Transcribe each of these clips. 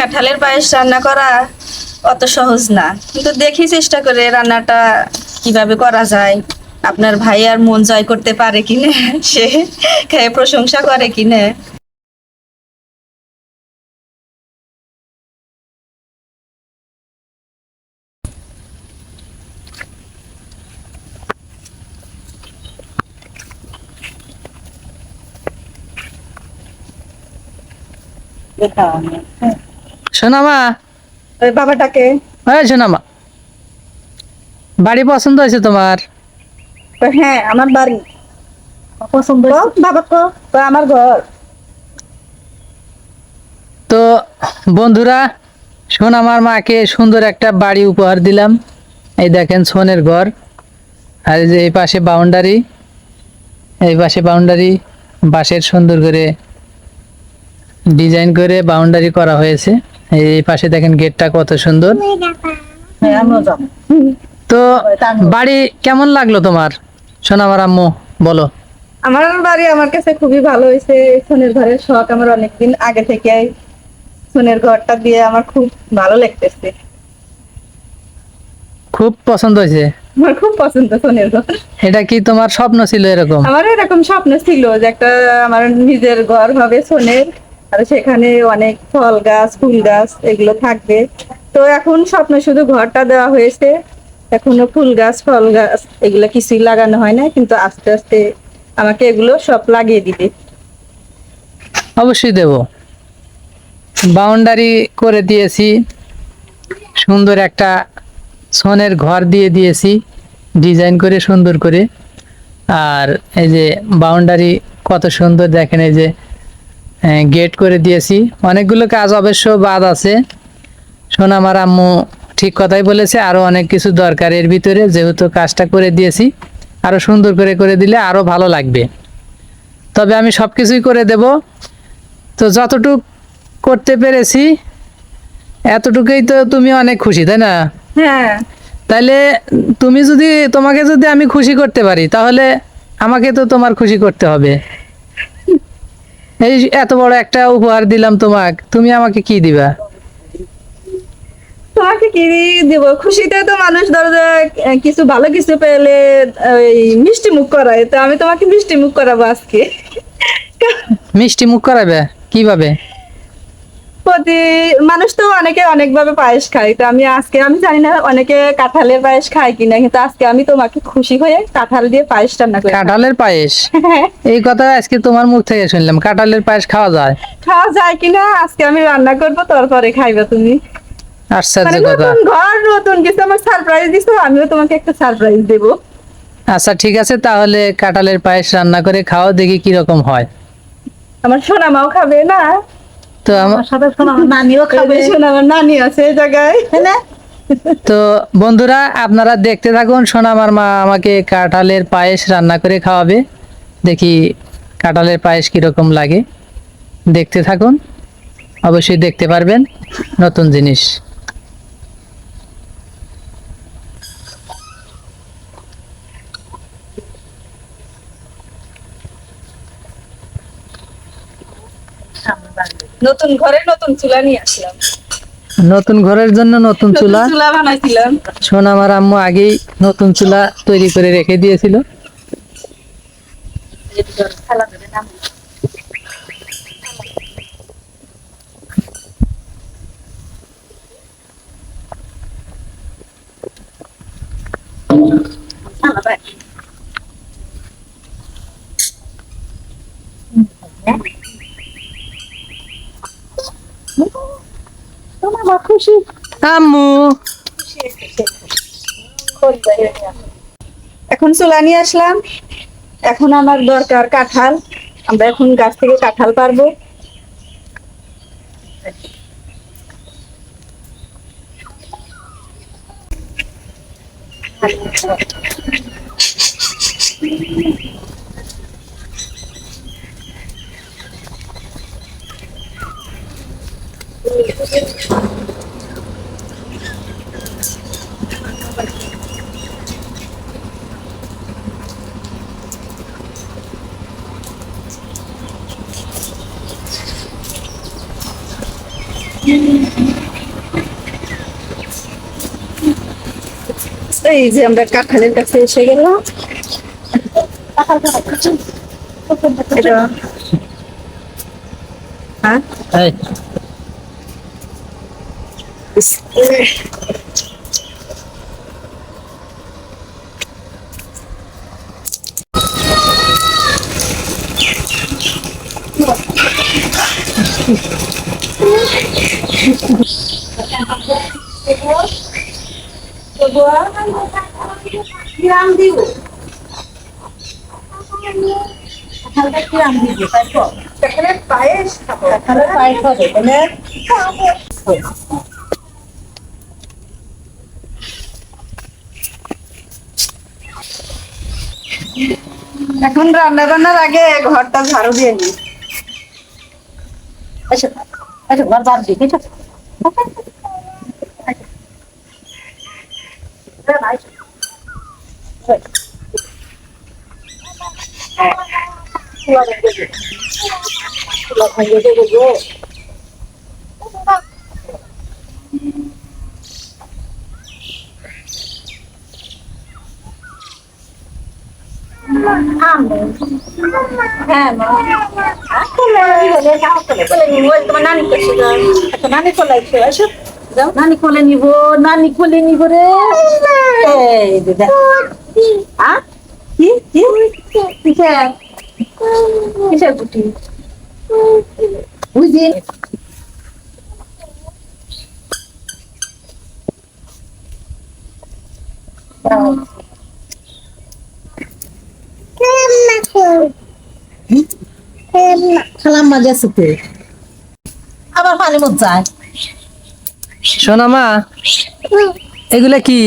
কাঁঠালের পায়েস রান্না করা অত সহজ না। কিন্তু দেখি চেষ্টা করে রান্নাটা কীভাবে করা যায়। আপনার ভাই আর মন জয় করতে পারে কিনা, সে খেয়ে প্রশংসা করে কিনা। সোনামা। বাবাটাকে। হ্যাঁ সোনামা বাড়ি পছন্দ হয়েছে তোমার? তো হ্যাঁ আমার বাড়ি। পছন্দ বাবা কো তো আমার ঘর। তো বন্ধুরা সোনামার মাকে সুন্দর একটা বাড়ি উপহার দিলাম। এই দেখেন সোনের ঘর। আর যে এই পাশে বাউন্ডারি। এই পাশে বাউন্ডারি বাঁশের সুন্দর করে ডিজাইন করে বাউন্ডারি করা হয়েছে। এই পাশে দেখেন গেটটা কত সুন্দর। হ্যাঁ তো বাড়ি কেমন লাগল তোমার? সোনামার আম্মু বলো। আমার বাড়ি আমার কাছে খুবই ভালো হয়েছে। সোনের ঘরের শখ আমার অনেকদিন আগে থেকে সোনের ঘরটা দিয়ে আমার খুব ভালো লাগতেছে। খুব পছন্দ হয়েছে? আমার খুব পছন্দ সোনের ঘর। এটা কি তোমার স্বপ্ন ছিল এরকম? আমার এরকম স্বপ্ন ছিল যে একটা আমার নিজের ঘর হবে সোনের। আর সেখানে অনেক ফল গাছ, ফুল গাছ এগুলো থাকবে। তো এখন স্বপ্ন শুধু ঘরটা দেওয়া হয়েছে। এখনও ফুল গাছ, ফল গাছ এগুলো কিছুই লাগানো হয় না কিন্তু আস্তে আস্তে আমাকে এগুলো সব লাগিয়ে দিবে। অবশ্যই দেব। বাউন্ডারি করে দিয়েছি। সুন্দর একটা সোনের ঘর দিয়ে দিয়েছি, ডিজাইন করে সুন্দর করে। আর এই যে বাউন্ডারি কত সুন্দর দেখেন, এই যে গেট করে দিয়েছি। অনেকগুলো কাজ অবশ্য বাদ আছে। সোনামার আম্মু ঠিক কথাই বলেছে আরও অনেক কিছু দরকার এর ভিতরে যেহেতু কাজটা করে দিয়েছি। আরও সুন্দর করে করে দিলে আরও ভালো লাগবে। তবে আমি সব কিছুই করে দেব। তো যতটুক করতে পেরেছি এতটুকুই তো তুমি অনেক খুশি তাই না? হ্যাঁ। তাহলে তুমি যদি তোমাকে যদি আমি খুশি করতে পারি তাহলে আমাকে তো তোমার খুশি করতে হবে। এই এত বড় একটা উপহার দিলাম তোমাক তুমি আমাকে কি দিবা? তোমাকে কি দিব? খুশিতে তো মানুষ ধরো কিছু ভালো কিছু পেলে ওই মিষ্টি মুখ করায়। তো আমি তোমাকে মিষ্টি মুখ করাবো আজকে। মিষ্টি মুখ করাবে? কীভাবে? প্রতি মানুষ তো অনেকে অনেকভাবে পায়েস খায়। তো আমি আজকে আমি জানি না অনেকে কাঁঠালের পায়েস খায় কিনা কিন্তু আজকে আমি তোমাকে খুশি হয়ে কাঁঠাল দিয়ে পায়েস রান্না করে। কাঁঠালের পায়েস? হ্যাঁ, এই কথা আজকে তোমার মুখ থেকে শুনলাম। কাঁঠালের পায়েস খাওয়া যায়? খাওয়া যায় কিনা? আজকে আমি রান্না করব তারপরে খাইবা তুমি। আশ্চর্য মানে কথা। ঘর নতুন কিছু আমার সারপ্রাইজ দিছো আমিও তোমাকে একটা সারপ্রাইজ দেবো। আচ্ছা ঠিক আছে তাহলে কাঁঠালের পায়েস রান্না করে খাও দেখি কি রকম হয়। আমার সোনা মাও খাবে না? তো আমার সাথে শোনা আমার নানিও খাবে। শোনা আমার নানি আছে এই জায়গায়। না? তো বন্ধুরা আপনারা দেখতে থাকুন সোনামার মা আমাকে কাঁঠালের পায়েস রান্না করে খাওয়াবে। দেখি কাঁঠালের পায়েস কীরকম লাগে। দেখতে থাকুন অবশ্যই দেখতে পারবেন নতুন জিনিস। নতুন ঘরে নতুন চুলা নিয়ে আসলাম। নতুন ঘরের জন্য নতুন চুলা? চুলা বানাইছিলাম। সোনামার আম্মু আগেই নতুন চুলা তৈরি করে রেখে দিয়েছিল। তোমার খুশি? আম্মু। এখন চুলা নিয়ে আসলাম। এখন আমার দরকার কাঁঠাল। আমরা এখন গাছ থেকে কাঁঠাল পারব। Thank you. এই যে আমরা কাঠালের কাছে এসে গেলাম হ্যাঁ কিরাম দিব কিরাম দিব তারপর এখানে পায়েস খাব এখানে পায়েস এখন রান্না বান্নার আগে ঘরটা ঝাড়ু দিয়ে নি। আচ্ছা আচ্ছা ঘর বার দিকে হ্যাঁ মা। তোমার নানি যাও আচ্ছা নানি কোলাইছে আসো। নানি কোলে নিব, নানি কোলে নিব রে। এই আ? কি? কি? কিসের? খালাম মাঝে সুতে আবার পানি মত যায় শোনা মা এগুলা কি?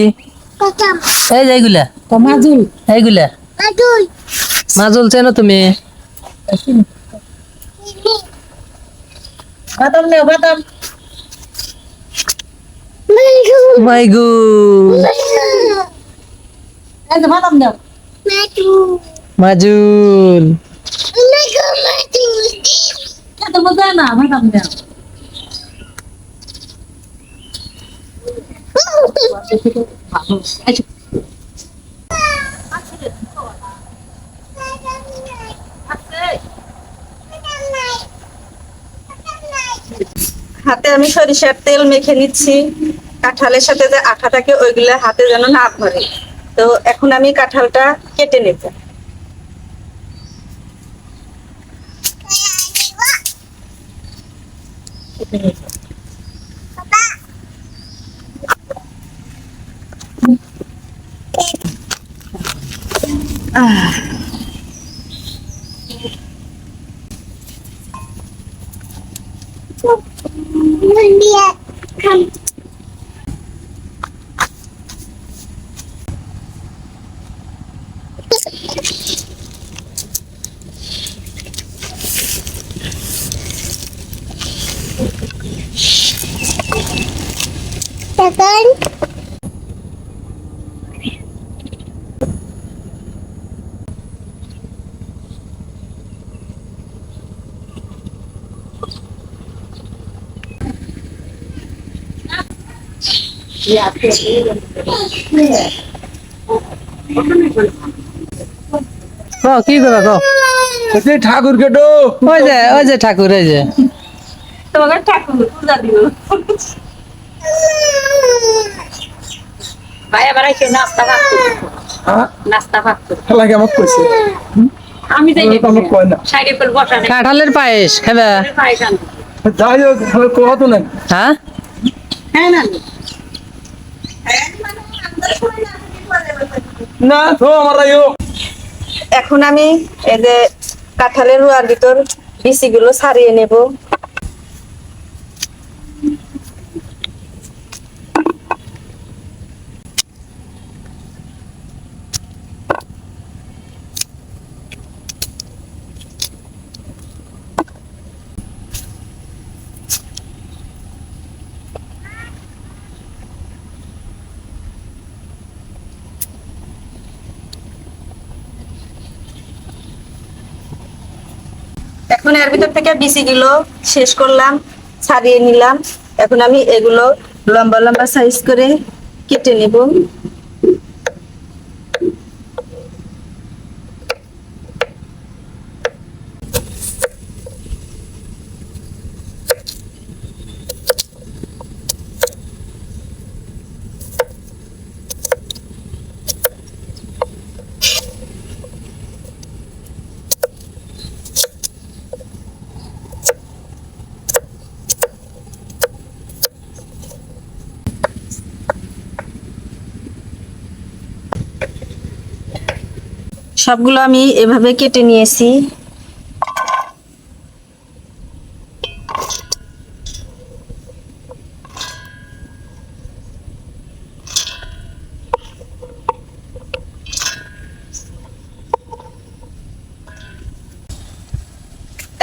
এই যে এইগুলা তো মাজুল। এইগুলা। মাজল। চেনো তুমি? বাদাম নেও বাদাম মাইগু বাদাম নেও মাজুল। হাতে আমি সরিষার তেল মেখে নিচ্ছি। কাঁঠালের সাথে যে আঠা থাকে ওইগুলা হাতে যেন না ধরে। তো এখন আমি কাঁঠালটা কেটে নেব। ক কি করো কও সে ঠাকুর কেটো। ওই যে ওই যে ঠাকুর এই যে তোমাকে ঠাকুর পূজা দিব। ভাই আবার নাস্তা ভাত নাস্তা ভাত খেলা কেমন করছে? আমি যাই তো আমার কয় না। সাইডে করে বসা কাঁঠালের পায়েস খাবে? যাই হোক নাই হ্যাঁ? হ্যাঁ না না। তো আমার এখন আমি এই যে কাঁঠালের রুয়ার ভিতর বিচিগুলো ছাড়িয়ে নেব। এখন এর ভিতর থেকে বিচিগুলো শেষ করলাম, ছাড়িয়ে নিলাম। এখন আমি এগুলো লম্বা লম্বা সাইজ করে কেটে নেব। সবগুলো আমি এভাবে কেটে নিয়েছি।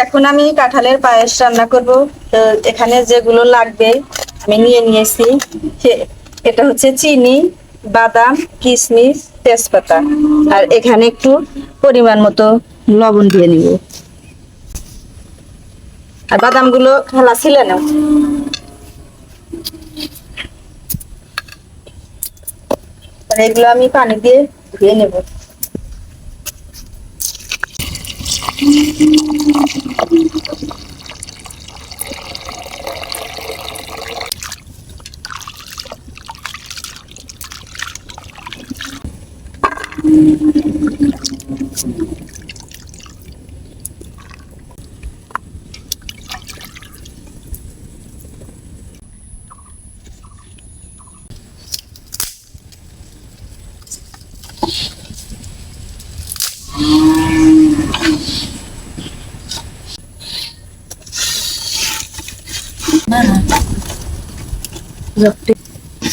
এখন আমি কাঁঠালের পায়েস রান্না করব। তো এখানে যেগুলো লাগবে আমি নিয়ে নিয়েছি। এটা হচ্ছে চিনি, বাদাম, কিশমিশ তেজপাতা। আর এখানে একটু পরিমাণ মতো লবণ দিয়ে নিব। আর বাদামগুলো খেলা ছিল না। এগুলো আমি পানি দিয়ে ধুয়ে নেব।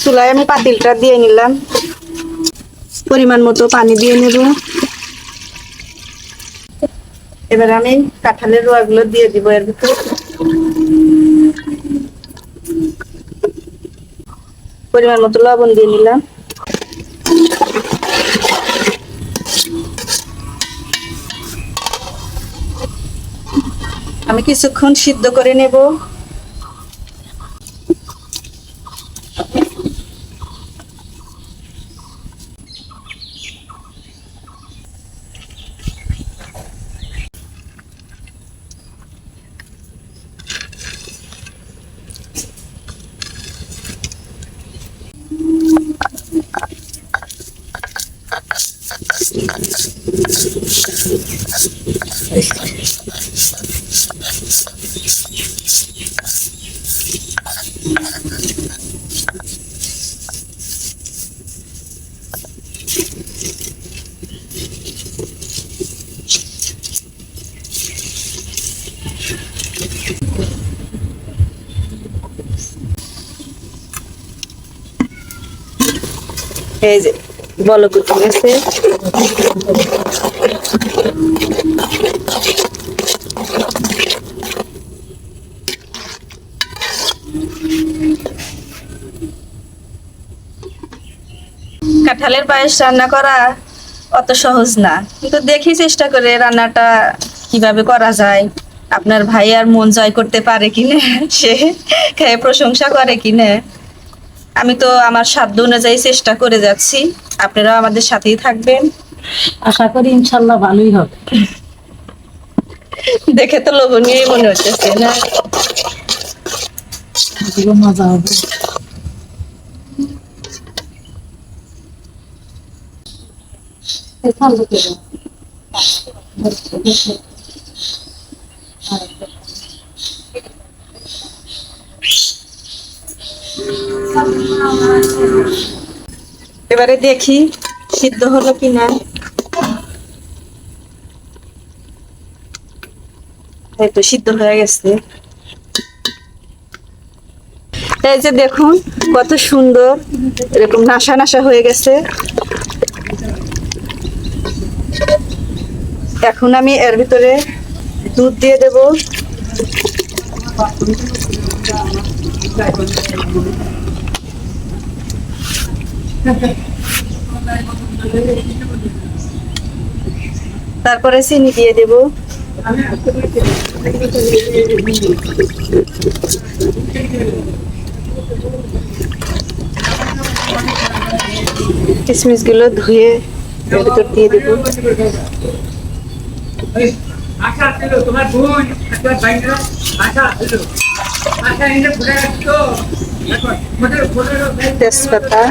চুলায় আমি পাতিলটা দিয়ে নিলাম পরিমাণ মতো পানি দিয়ে নেব। এবার আমি কাঁঠালের রোয়াগুলো দিয়ে দিব এর ভিতর। পরিমাণ মতো লবণ দিয়ে নিলাম। আমি কিছুক্ষণ সিদ্ধ করে নেব। এই যে বলক উঠে গেছে কাঁঠালের পায়েস রান্না করা অত সহজ না। কিন্তু দেখি চেষ্টা করে রান্নাটা কীভাবে করা যায়। আপনার ভাই আর মন জয় করতে পারে কিনা, সে খেয়ে প্রশংসা করে কিনা। আমি তো আমার সাধ্য অনুযায়ী চেষ্টা করে যাচ্ছি। আপনারাও আমাদের সাথেই থাকবেন। আশা করি ইনশাল্লাহ ভালোই হবে। দেখে তো লোভনীয় মনে হচ্ছে না? মজা হবে? এবারে দেখি সিদ্ধ হলো কিনা। এই তো সিদ্ধ হয়ে গেছে। এই যে দেখুন, কত সুন্দর এরকম নাসা নাসা হয়ে গেছে। এখন আমি এর ভিতরে দুধ দিয়ে দেব। তারপরে চিনি দিয়ে দেব। কিশমিশগুলো ধুয়ে এর ভিতর দিয়ে দেবো। আশা ছিল তোমার বোন একটা বাইরে আশা ছিল আশা এনে ঘুরে আসতো এখন মোদের ঘুরে তেজপাতা।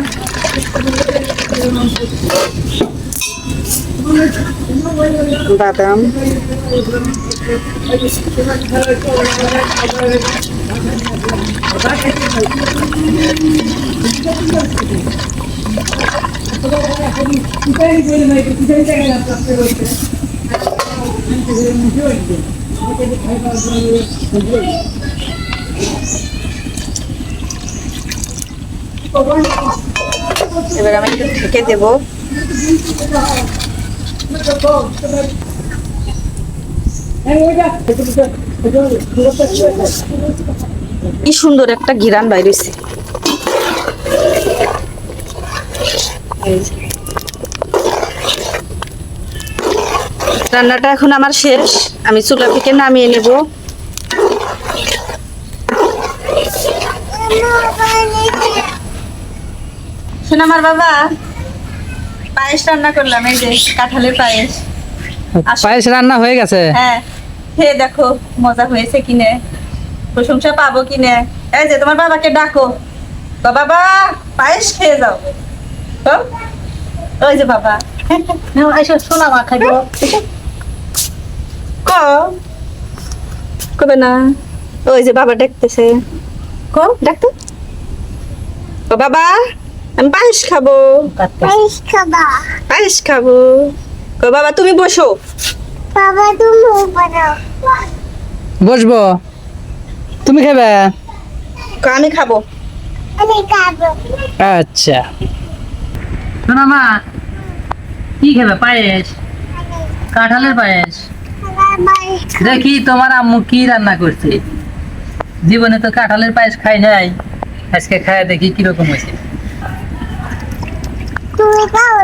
বাদাম। এবার আমি একটু ঢেকে দেবো। কি সুন্দর একটা গিরান বাইরেছে। রান্নাটা এখন আমার শেষ। আমি চুলা থেকে নামিয়ে নেব। শোন আমার বাবা। পায়েস রান্না করলাম এই যে কাঁঠালের পায়েস। পায়েস রান্না হয়ে গেছে? হ্যাঁ। খেয়ে দেখো মজা হয়েছে কিনে। প্রশংসা পাবো কিনে। এই যে তোমার বাবাকে ডাকো। তো বাবা পায়েস খেয়ে যাও। ওই যে বাবা। নাও, এসো সোনা মা খাইব। ক? কবে না? ওই যে বাবা ডাকতেছে। ক? ডাকতো ও বাবা আমি পায়েস খাব। পায়েস খাবা। পায়েস খাব। ক বাবা তুমি বসো। বাবা তুমি বসবো। তুমি খাবে? আমি খাব। আমি খাব। আচ্ছা। শোনা মা কি খাবে? পায়েস? কাঁঠালের পায়েস পায়েস? দেখি তোমার আম্মু কি রান্না করছে। জীবনে তো কাঁঠালের পায়েস খাই নাই। আজকে খায় দেখি কীরকম হয়েছে।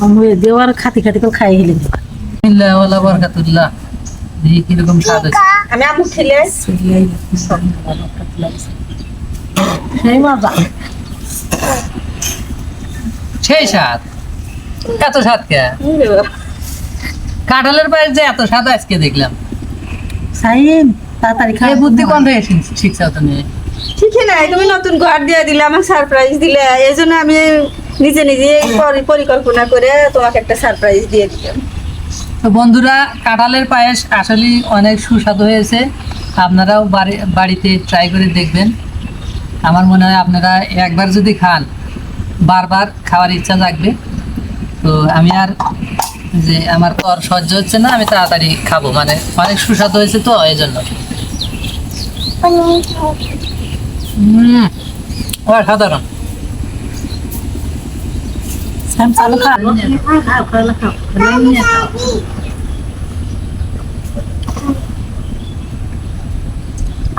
আমি দেওয়ার খাতি খাতি করে খাই হেলি বিল্লাহ ওয়ালা বরকাতুল্লাহ। দেখি স্বাদ হয়েছে আমি আমু খেলে সেই মজা। সেই স্বাদ। এত স্বাদ কে? কাঁঠালের পায়েস যে এত স্বাদ আজকে দেখলাম। সাইন তাড়াতাড়ি খা। এই বুদ্ধি কোন থেকে শিখ- শিখছো তুমি? ঠিকই নাই তুমি নতুন ঘর দিয়ে দিলে আমার সারপ্রাইজ দিলে। এই জন্য আমি নিজে নিজে পরি- পরিকল্পনা করে তোমাকে একটা সারপ্রাইজ দিয়ে দিলাম। তো বন্ধুরা কাঁঠালের পায়েস আসলে অনেক সুস্বাদু হয়েছে। আপনারাও বাড়ি বাড়িতে ট্রাই করে দেখবেন। আমার মনে হয় আপনারা একবার যদি খান বারবার খাওয়ার ইচ্ছা জাগবে। তো আমি আর যে আমার তো আর সহ্য হচ্ছে না আমি তাড়াতাড়ি খাব। মানে অনেক সুস্বাদু হয়েছে তো এই জন্য।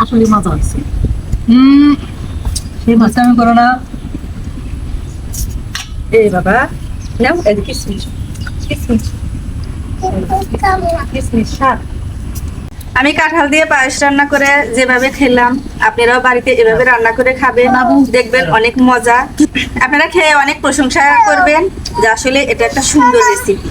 আসলে মজা হয়েছে হুম সেই মাছটা আমি করো না এই বাবা নাও যে কিশমিশ কিশমিশ কিশমিশ শাক আমি কাঁঠাল দিয়ে পায়েস রান্না করে যেভাবে খেলাম আপনারাও বাড়িতে এভাবে রান্না করে খাবেন। দেখবেন অনেক মজা। আপনারা খেয়ে অনেক প্রশংসা করবেন যে আসলে এটা একটা সুন্দর রেসিপি